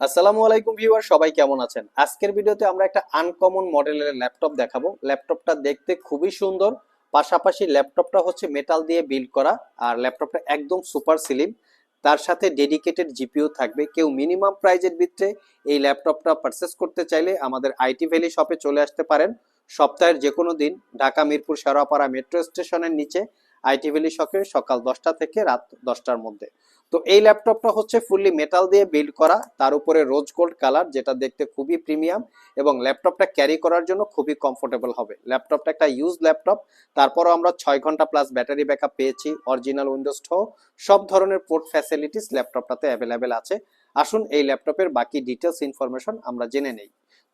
আসসালামু আলাইকুম ভিউয়ার, সবাই কেমন আছেন? আজকের ভিডিওতে আমরা একটা আনকমন মডেলের ল্যাপটপ দেখাবো। ল্যাপটপটা দেখতে খুবই সুন্দর। পাশাপাশি ল্যাপটপটা হচ্ছে মেটাল দিয়ে বিল্ড করা, আর ল্যাপটপটা একদম সুপার স্লিম তার সাথে ডেডিকেটেড জিপিও থাকবে। কেউ মিনিমাম প্রাইজের ভিতরে এই ল্যাপটপটা পারচেস করতে চাইলে আমাদের আইটি ভ্যালি শপে চলে আসতে পারেন। সপ্তাহের যে কোনো দিন ঢাকা মিরপুর শেরাপাড়া মেট্রো স্টেশনের নিচে আইটি ভ্যালি শপে সকাল দশটা থেকে রাত দশটার মধ্যে। তো এই ল্যাপটপটা হচ্ছে ফুললি মেটাল দিয়ে বিল্ড করা। তার উপরে রোজ গোল্ড কালার, যেটা দেখতে খুবই প্রিমিয়াম এবং ল্যাপটপটা ক্যারি করার জন্য খুবই কমফোর্টেবল হবে। ল্যাপটপটা একটা ইউজ ল্যাপটপ। তারপরও আমরা ছয় ঘণ্টা প্লাস ব্যাটারি ব্যাকআপ পেয়েছি, অরিজিনাল উইন্ডোজ সহ সব ধরনের পোর্ট ফ্যাসিলিটিস ল্যাপটপটাতে অ্যাভেলেবেল আছে। আসুন এই ল্যাপটপের বাকি ডিটেলস ইনফরমেশন আমরা জেনে নেই।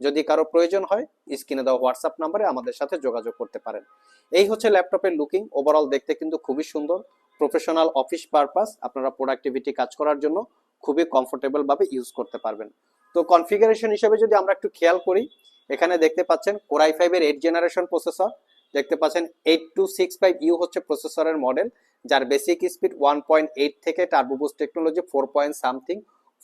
যদি কারও প্রয়োজন হয়, স্ক্রিনে দেওয়া হোয়াটসঅ্যাপ নাম্বারে আমাদের সাথে যোগাযোগ করতে পারেন। এই হচ্ছে ল্যাপটপের লুকিং ওভারঅল দেখতে কিন্তু খুবই সুন্দর। প্রফেশনাল অফিস পারপাস আপনারা প্রোডাক্টিভিটি কাজ করার জন্য খুবই কমফোর্টেবল ভাবে ইউজ করতে পারবেন। তো কনফিগারেশন হিসেবে যদি আমরা একটু খেয়াল করি, এখানে দেখতে পাচ্ছেন কোরাই ফাইভের এইট জেনারেশন প্রসেসর দেখতে পাচ্ছেন eight two six five U হচ্ছে প্রসেসরের মডেল যার basic speed one point eight থেকে turbo boost technology four point something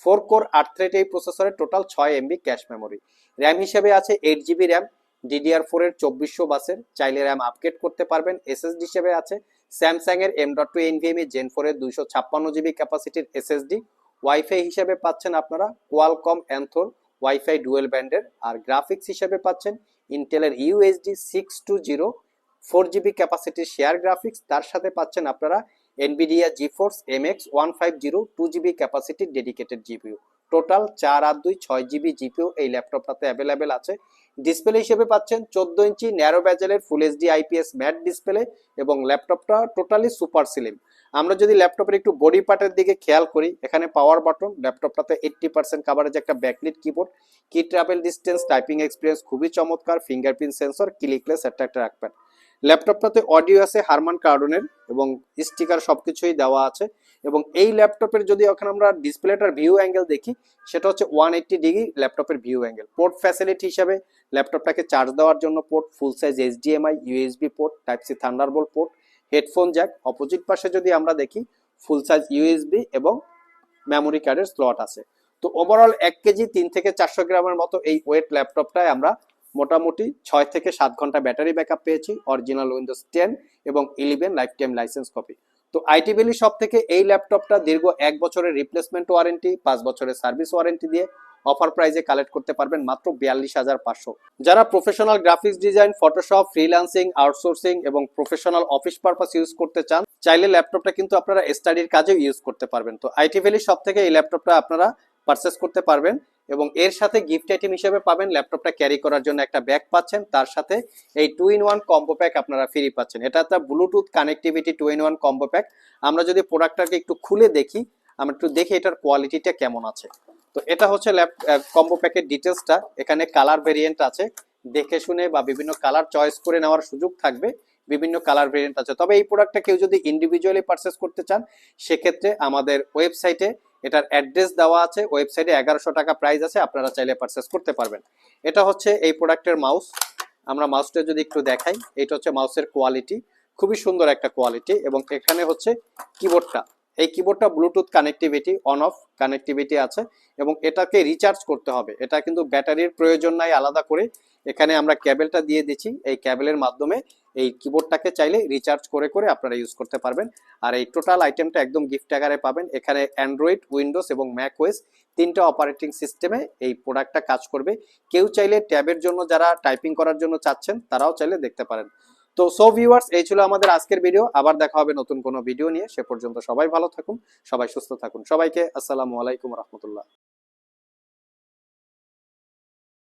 four core আট এই প্রসেসরের টোটাল ছয় এমবি ক্যাশ মেমোরি র্যাম হিসেবে আছে eight GB RAM DDR four এর চব্বিশশো বাসের, চাইলে র্যাম আপগ্রেড করতে পারবেন। এসএসডি হিসেবে আছে স্যামসাং এর M dot two NVMe gen four এর দুইশো ছাপ্পান্ন জিবি ক্যাপাসিটির এসএসডি ওয়াইফাই হিসেবে পাচ্ছেন আপনারা কোয়ালকম অ্যান্থোর ওয়াইফাই ডুয়েল ব্যান্ডের আর গ্রাফিক্স হিসেবে পাচ্ছেন ইন্টেলের UHD six two zero four GB ক্যাপাসিটির share graphics তার সাথে পাচ্ছেন আপনারা Nvidia GeForce M X one five zero two GB ক্যাপাসিটির dedicated GPU total চার আর দুই ছয় জিবি জিপিউ এই ল্যাপটপটাতে অ্যাভেলেবেল আছে। ডিসপ্লে হিসেবে পাচ্ছেন চোদ্দ ইঞ্চি narrow ব্যাজেলের full HD IPS matte display এবং ল্যাপটপটা টোটালি সুপার স্লিম আমরা যদি ল্যাপটপের একটু বডি পার্টের দিকে খেয়াল করি, এখানে পাওয়ার বাটন ল্যাপটপটাতে এইট্টি পার্সেন্ট কাভারেজ একটা backlit keyboard key travel distance typing experience খুবই চমৎকার ফিঙ্গারপ্রিন্ট সেন্সর ক্লিকলেস একটা একটা রাখবেন। ল্যাপটপটাতে অডিও আছে হারমান কার্ডনের এবং স্টিকার সবকিছুই দেওয়া আছে এবং এই ল্যাপটপের যদি ওখানে আমরা ডিসপ্লেটার ভিউ অ্যাঙ্গেল দেখি, সেটা হচ্ছে ওয়ান এইট্টি ডিগ্রি ল্যাপটপের ভিউ অ্যাঙ্গেল। পোর্ট ফ্যাসিলিটি হিসাবে ল্যাপটপটাকে চার্জ দেওয়ার জন্য port full size HDMI USB port type C Thunderbolt port headphone jack opposite পাশে যদি আমরা দেখি ফুল সাইজ ইউএসবি এবং মেমোরি কার্ডের স্লট আছে। তো ওভারঅল এক কেজি তিন থেকে চারশো গ্রামের মতো এই ওয়েট ল্যাপটপটায় আমরা মোটামুটি ছয় থেকে সাত ঘণ্টা ব্যাটারি ব্যাকআপ পেয়েছি অরিজিনাল উইন্ডোজ টেন এবং eleven life time license copy তো আইটি ভ্যালি সব থেকে এই ল্যাপটপটা দীর্ঘ এক বছরের রিপ্লেসমেন্ট ওয়ারেন্টি পাঁচ বছরের সার্ভিস ওয়ারেন্টি দিয়ে অফার প্রাইজে কালেক্ট করতে পারবেন মাত্র বিয়াল্লিশ হাজার পাঁচশো। যারা professional graphics design Photoshop freelancing outsourcing এবং প্রফেশনাল অফিস পারপাস ইউজ করতে চান, চাইলে ল্যাপটপটা কিন্তু আপনারা স্টাডির কাজেও ইউজ করতে পারবেন। তো আইটি ভ্যালি সব থেকে এই ল্যাপটপটা আপনারা পারচেস করতে পারবেন এবং এর সাথে গিফট আইটেম হিসেবে পাবেন ল্যাপটপটা ক্যারি করার জন্য একটা ব্যাগ পাচ্ছেন। তার সাথে এই two in one combo pack আপনারা ফ্রি পাচ্ছেন। এটা একটা Bluetooth connectivity two in one combo pack আমরা যদি প্রোডাক্টটাকে একটু খুলে দেখি, আমরা একটু দেখি এটার কোয়ালিটিটা কেমন আছে। তো এটা হচ্ছে ল্যাপ কম্বো প্যাকের ডিটেলসটা এখানে কালার ভেরিয়েন্ট আছে। দেখে শুনে বা বিভিন্ন কালার চয়েস করে নেওয়ার সুযোগ থাকবে। বিভিন্ন কালার ভেরিয়েন্ট আছে। তবে এই প্রোডাক্টটা কেউ যদি ইন্ডিভিজুয়ালি পারচেস করতে চান, সেক্ষেত্রে আমাদের ওয়েবসাইটে এটার অ্যাড্রেস দেওয়া আছে। ওয়েবসাইটে এগারোশো টাকা প্রাইস আছে, আপনারা চাইলে পারচেস করতে পারবেন। এটা হচ্ছে এই প্রোডাক্টের মাউস আমরা মাউসটা যদি একটু দেখাই, এটা হচ্ছে মাউসের কোয়ালিটি খুবই সুন্দর একটা কোয়ালিটি এবং এখানে হচ্ছে কিবোর্ডটা এই কিবোর্ডটা Bluetooth connectivity on off connectivity আছে এবং এটাকে রিচার্জ করতে হবে। এটা কিন্তু ব্যাটারির প্রয়োজন নাই আলাদা করে। এখানে আমরা ক্যাবেলটা দিয়ে দিচ্ছি। এই ক্যাবেলের মাধ্যমে এই কিবোর্ডটাকে চাইলে রিচার্জ করে করে আপনারা ইউজ করতে পারবেন। আর এই টোটাল আইটেমটা একদম গিফট আকারে পাবেন। এখানে অ্যান্ড্রয়েড উইন্ডোজ এবং ম্যাক ওয়েস তিনটা অপারেটিং সিস্টেমে এই প্রোডাক্টটা কাজ করবে। কেউ চাইলে ট্যাবের জন্য যারা টাইপিং করার জন্য চাচ্ছেন, তারাও চাইলে দেখতে পারেন। তো সো ভিউয়ার্স এই ছিল আমাদের আজকের ভিডিও আবার দেখা হবে নতুন কোনো ভিডিও নিয়ে। সে পর্যন্ত সবাই ভালো থাকুন, সবাই সুস্থ থাকুন। সবাইকে আসসালামু আলাইকুম রহমতুল্লাহ।